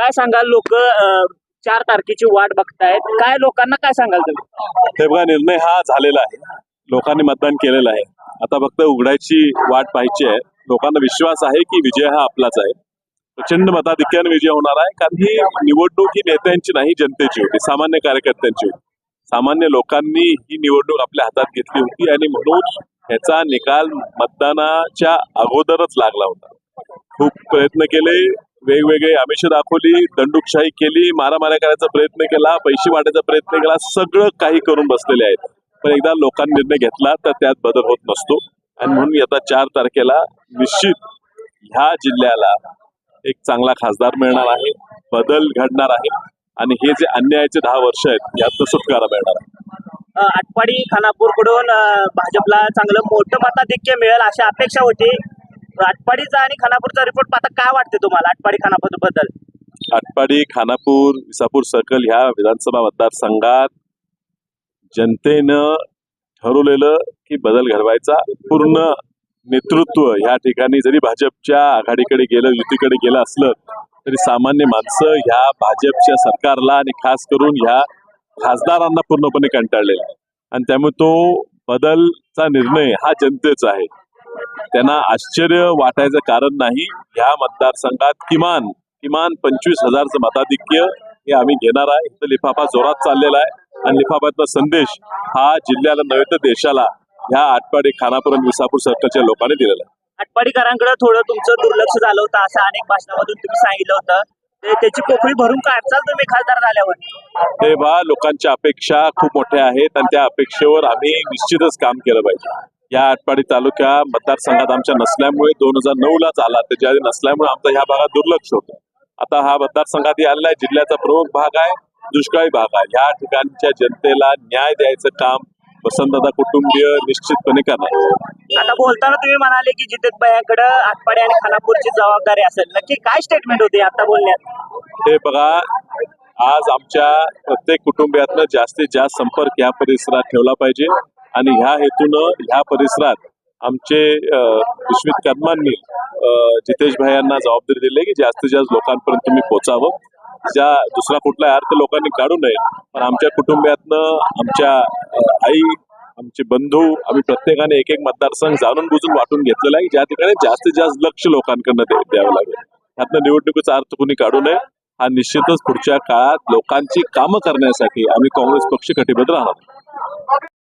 काय सांगाल लोक? चार तारखेची वाट बघतायत. काय लोकांना काय सांगाल तुम्ही? हे बघा निर्णय हा झालेला आहे. लोकांनी मतदान केलेलं आहे. आता फक्त उघडायची वाट पाहायची आहे. लोकांना विश्वास आहे की विजय हा आपलाच आहे. प्रचंड मताधिक्याने विजय होणार आहे. कारण ही निवडणूक ही नेत्यांची नाही जनतेची होती. सामान्य कार्यकर्त्यांची होती. सामान्य लोकांनी ही निवडणूक आपल्या हातात घेतली होती आणि म्हणून ह्याचा निकाल मतदानाच्या अगोदरच लागला होता. खूप प्रयत्न केले. वेगवेगळे आमिष दाखवली दंडुकशाही केली मारामाऱ्या करायचा प्रयत्न केला पैसे वाटायचा प्रयत्न केला सगळं काही करून बसलेले आहेत. पण एकदा लोकांनी निर्णय घेतला तर त्यात बदल होत नसतो. आणि म्हणून आता चार तारखेला निश्चित ह्या जिल्ह्याला एक चांगला खासदार मिळणार आहे बदल घडणार आहे. आणि हे जे अन्यायाचे दहा वर्ष आहेत यात सुटकारा मिळणार आहे. आटपाडी खानापूरकडून भाजपला चांगलं मोठं मताधिक्य मिळेल अशी अपेक्षा होती. आटपाडीचा आणि खानापूरचा रिपोर्ट आता काय वाटते तुम्हाला आटपाडी खानापूरबद्दल आटपाडी खानापूर विसापूर सर्कल ह्या विधानसभा मतदारसंघात जनतेनं ठरवलेलं की बदल घडवायचा पूर्ण नेतृत्व ह्या ठिकाणी जरी भाजपच्या आघाडीकडे गेलं युतीकडे गेलं असलं तरी सामान्य माणसं ह्या भाजपच्या सरकारला आणि खास करून ह्या खासदारांना पूर्णपणे कंटाळलेला आहे. आणि त्यामुळे तो बदलचा निर्णय हा जनतेचा आहे. त्यांना आश्चर्य वाटायचं कारण नाही. ह्या मतदारसंघात किमान किमान पंचवीस हजारचं मताधिक्य हे आम्ही घेणार आहे. इथं लिफाफा जोरात चाललेला आहे. आणि लिफाफ्यातला संदेश हा जिल्ह्याला नव्हे तर देशाला ह्या आटपाडी खानापूर आणि विसापूर सर्कलच्या लोकांनी दिलेला आहे. आटपाडीकरांकडे थोडं तुमचं दुर्लक्ष झालं होतं असं अनेक भाषणामधून तुम्ही सांगितलं होतं. त्याची पोकळी भरून काढचाल तुम्ही खासदार झाल्यावर हे बा लोकांच्या अपेक्षा खूप मोठ्या आहेत आणि त्या अपेक्षेवर आम्ही निश्चितच काम केलं पाहिजे. या आटपाडी तालुक्या मतदारसंघात आमच्या नसल्यामुळे दोन हजार नऊ लाच आला त्याच्या आधी नसल्यामुळे आमचं ह्या भागात दुर्लक्ष होतं. आता हा मतदारसंघात आलेला आहे. जिल्ह्याचा प्रमुख भाग आहे दुष्काळी भाग आहे. ह्या ठिकाणच्या जनतेला न्याय द्यायचं काम वसंतदादा कुटुंबीय निश्चितपणे करणार आता बोलताना तुम्ही म्हणाले की जितेत भैयाकडे आटपाडी आणि खानापूरची जबाबदारी असेल. नक्की काय स्टेटमेंट होते आता बोलण्यात? हे बघा आज आमच्या प्रत्येक कुटुंबियातनं जास्तीत जास्त संपर्क या परिसरात ठेवला पाहिजे. आणि ह्या हेतूनं ह्या परिसरात आमचे विश्वित कदमांनी जितेश भाई यांना जबाबदारी दिली की जास्तीत जास्त लोकांपर्यंत तुम्ही पोचावं. ज्या दुसरा कुठला अर्थ लोकांनी काढू नये पण आमच्या कुटुंबियातनं आमच्या आई आमचे बंधू आम्ही प्रत्येकाने एक एक मतदारसंघ जाणून बुजून वाटून घेतलेला आहे ज्या ठिकाणी जास्तीत जास्त लक्ष लोकांकडनं द्यावं लागेल. त्यातनं निवडणुकीचा अर्थ कुणी काढू नये. हा निश्चितच पुढच्या काळात लोकांची कामं करण्यासाठी आम्ही काँग्रेस पक्ष कटिबद्ध राहणार.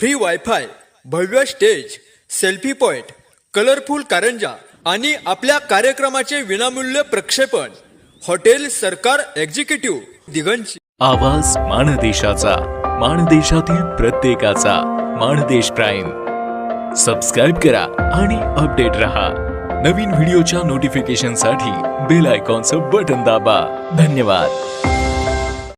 free wifi भव्य स्टेज सेल्फी पॉइंट कलरफुल कारंजा आणि आपल्या कार्यक्रमाचे विनामूल्य प्रक्षेपण. हॉटेल सरकार एक्झिक्युटिव्ह दिगंची. आवाज माणदेशाचा माणदेशातील प्रत्येकाचा माणदेश प्राईम. सबस्क्राईब करा आणि अपडेट रहा. नवीन व्हिडिओच्या नोटिफिकेशनसाठी बेल आयकॉनचं बटन दाबा. धन्यवाद.